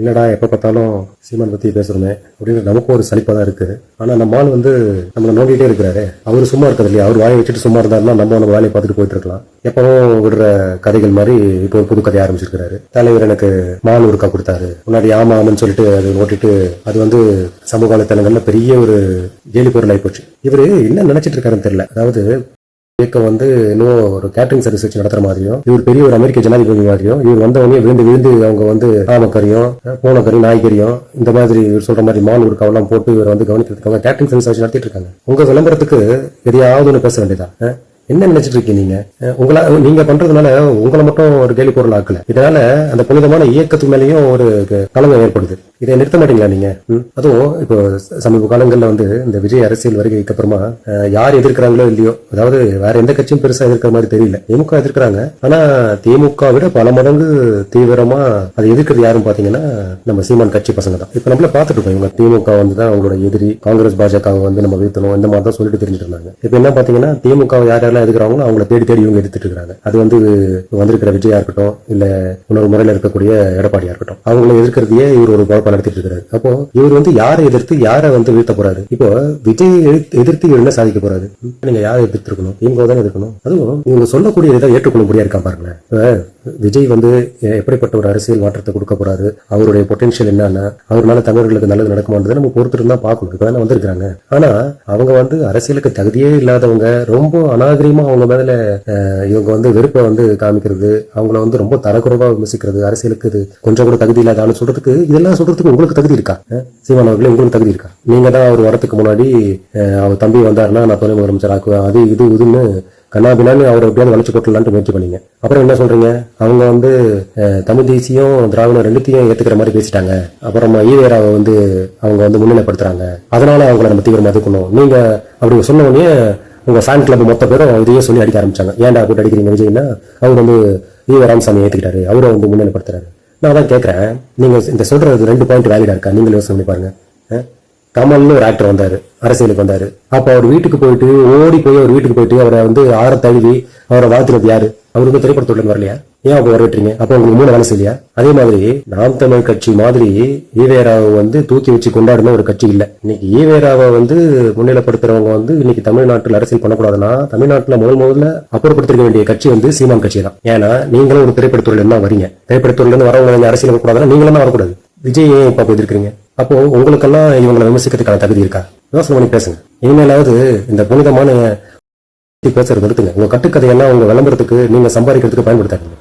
என்னடா எப்போ பார்த்தாலும் சீமான் பற்றி பேசுகிறோமே அப்படின்னு நமக்கும் ஒரு சலிப்பாக தான் இருக்குது ஆனால் நம்ம ஆள் வந்து நம்மளை நோண்டிட்டே இருக்கிறாரு. அவர் சும்மா இருக்கிறது இல்லையா? அவர் வாயை வச்சுட்டு சும்மா இருந்தாருன்னா நம்ம நம்ம வேலையை பார்த்துட்டு போயிட்டு இருக்கலாம். எப்பவும் விடுற கதைகள் மாதிரி இப்போ ஒரு புது கதை ஆரம்பிச்சிருக்கிறாரு. தலைவர் எனக்கு மால் ஒருக்கா கொடுத்தாரு. முன்னாடி ஆமா ஆமான்னு சொல்லிட்டு அதை ஓட்டிட்டு அது வந்து சமூக வலைத்தளங்கள்ல பெரிய ஒரு ஜெயிலி பொருள் ஆயிப்போச்சு இவர் என்ன நினைச்சிட்டு இருக்காருன்னு தெரியல. அதாவது இயக்கம் வந்து இன்னும் ஒரு கேட்டரிங் சர்வீஸ் வச்சு நடத்துற மாதிரியும் இவர் பெரிய ஒரு அமெரிக்க ஜனாதிபதி மாதிரியும் இவர் வந்தவொடனே விழுந்து விழுந்து அவங்க வந்து ஆமக்கறியும் பூனைக்கறியும் நாய்க்கறியும் இந்த மாதிரி இவர் சொல்ற மாதிரி மான் உருக்காவெல்லாம் போட்டு இவர் வந்து கவனிக்கிறதுக்காக கேட்டரிங் சர்வீஸ் வச்சு நடத்திட்டு இருக்காங்க. உங்க விளம்பரத்துக்கு எதையாவது ஒன்று பேச வேண்டியதா என்ன நினைச்சிட்டு இருக்கீங்க நீங்க? உங்களா நீங்க பண்றதுனால உங்களை மட்டும் ஒரு கேலி பொருள் ஆக்கல. இதனால அந்த புனிதமான இயக்கத்து மேலேயும் ஒரு க- களங்கம் ஏற்படுது. இதை நிறுத்த மாட்டீங்களா நீங்க? அதுவும் இப்போ சமீப காலங்கள்ல வந்து இந்த விஜய் அரசியல் வருகைக்கு அப்புறமா யார் எதிர்க்கிறாங்களோ இல்லையோ அதாவது வேற எந்த கட்சியும் பெருசா எதிர்க்கிற மாதிரி தெரியல. திமுக எதிர்க்கிறாங்க. ஆனா திமுக விட பல மடங்கு தீவிரமா அதை எதிர்க்கிறது யாரும் பாத்தீங்கன்னா நம்ம சீமான் கட்சி பசங்க தான். இப்ப நம்மள பாத்துட்டு இருக்கோம். இவங்க திமுக வந்து தான் அவங்களோட எதிரி காங்கிரஸ் பாஜக வந்து நம்ம வீழ்த்தணும். இந்த மாதிரி தான் சொல்லிட்டு தெரிஞ்சிட்டு இருந்தாங்க. இப்ப என்ன பாத்தீங்கன்னா திமுக யார் யாரெல்லாம் எதிர்க்கிறாங்களோ அவங்கள தேடி தேடி இவங்க எடுத்துட்டு இருக்காங்க அது வந்து வந்திருக்கிற விஜயா இருக்கட்டும் இல்ல இன்னொரு முறையில் இருக்கக்கூடிய எடப்பாடியா இருக்கட்டும் அவங்கள எதிர்க்கிறதையே இவர் ஒரு குழப்பம் நடத்திட்டு இருக்காரு அப்போ இவர் வந்து யாரை எதிர்த்து யாரை வந்து வீழ்த்த போறாரு? இப்போ விஜய் எதிர்த்து- இவர் என்ன சாதிக்க போறாரு? நீங்க யாரை எதிர்த்து இருக்கணும் இவங்க தானே இருக்கணும் அதுவும் இவங்க சொல்லக்கூடிய இதை ஏற்றுக்கொள்ள இருக்கா பாருங்களேன். விஜய் வந்து எப்படிப்பட்ட ஒரு அரசியல் மாற்றத்தை கொடுக்க போறாரு? அவருடைய பொட்டன்ஷியல் என்னன்னா? அவர்னால தமிழர்களுக்கு நல்லது நடக்குமான்றதை நம்ம பொறுத்துட்டு தான் பார்க்கணும். இப்போ தானே வந்திருக்காங்க ஆனா அவங்க வந்து அரசியலுக்கு தகுதியே இல்லாதவங்க ரொம்ப அநாகரியமா அவங்க மேல இவங்க வந்து வெறுப்பை வந்து காமிக்கிறது அவங்கள வந்து ரொம்ப தரக்குறைவா விமர்சிக்கிறது அரசியலுக்கு இது கொஞ்சம் கூட தகுதி இல்லாத சொல்றதுக்கு இதெல்லாம் சொல்றதுக்கு உங்களுக்கு தகுதி இருக்கா? சீமான் அவர்களே உங்களுக்கு தகுதி இருக்கா? நீங்க தான் அவர் வரதுக்கு முன்னாடி அவர் தம்பி வந்தாருன்னா நான் துணை முதலமைச்சர் ஆக்குவேன். அது இது இதுன்னு கண்ணாபினான்னு அவரை எப்படியாவது வளைச்சு போட்டலான்ட்டு முயற்சி பண்ணீங்க. அப்புறம் என்ன சொல்றீங்க? அவங்க வந்து தமிழ் தேசியம் திராவிடம் ரெண்டுத்தையும் ஏத்துக்கிற மாதிரி பேசிட்டாங்க. அப்புறம் ஈவேராவை வந்து அவங்க வந்து முன்னிலைப்படுத்துறாங்க. அதனால அவங்கள நம்ம தீவிரமா எதுக்கணும் நீங்க அப்படி சொன்ன உடனே உங்க ஃபேன் கிளப் மொத்த பேரும் இதையே சொல்லி அடிக்க ஆரம்பிச்சாங்க. ஏன்டா போட்டு அடிக்கிறீங்க விஜய்னா அவர் வந்து ஈவ ராமசாமி ஏத்துக்கிட்டாரு. அவரை வந்து முன்னிலைப்படுத்துறாரு. நான் தான் கேட்கறேன் நீங்க இந்த சொல்றது ரெண்டு பாயிண்ட் வேலிடா இருக்கா? நீங்களும் யோசனை பண்ணி பாருங்க. கமல்னு ஒரு ஆக்டர் வந்தார் அரசியலுக்கு வந்தார். அப்போ அவர் வீட்டுக்கு போயிட்டு ஓடி போய் அவர் வீட்டுக்கு போயிட்டு அவரை வந்து ஆற தழுவி அவரை வாழ்த்துறது யாரு? அவர் வந்து திரைப்படத்துடன் வரலையா? ஏன் அப்போ வரவேற்றீங்க? அப்போ உங்களுக்கு மூணு வேலை செய்யலையா? அதே மாதிரி நாம் தமிழ் கட்சி மாதிரி ஈவேராவை வந்து தூக்கி வச்சு கொண்டாடின ஒரு கட்சி இல்லை. இன்னைக்கு ஈவேராவை வந்து முன்னிலைப்படுத்துறவங்க வந்து இன்னைக்கு தமிழ்நாட்டில் அரசியல் பண்ணக்கூடாதுன்னா தமிழ்நாட்டில் முதல் முதல்ல அப்புறப்படுத்திருக்க வேண்டிய கட்சி வந்து சீமான் கட்சி தான் ஏன்னா நீங்களும் ஒரு திரைப்படத்துறையில இருந்தா வரீங்க. திரைப்படத்துறையில இருந்து வரவங்க அரசியல் வரக்கூடாதுன்னா நீங்களும் தான் வரக்கூடாது. விஜய் ஏன் இப்ப எதிர்க்கிறீங்க? அப்போ உங்களுக்கெல்லாம் இவங்களை விமர்சிக்கிறதுக்கான தகுதி இருக்கா? யோசனை பண்ணி பேசுங்க. இனிமேலாவது இந்த புனிதமான பேசுறது நிறுத்துங்க. உங்க கட்டுக்கதையெல்லாம் உங்க விளம்பரத்துக்கு நீங்க சம்பாதிக்கிறதுக்கு பயன்படுத்தாதீங்க.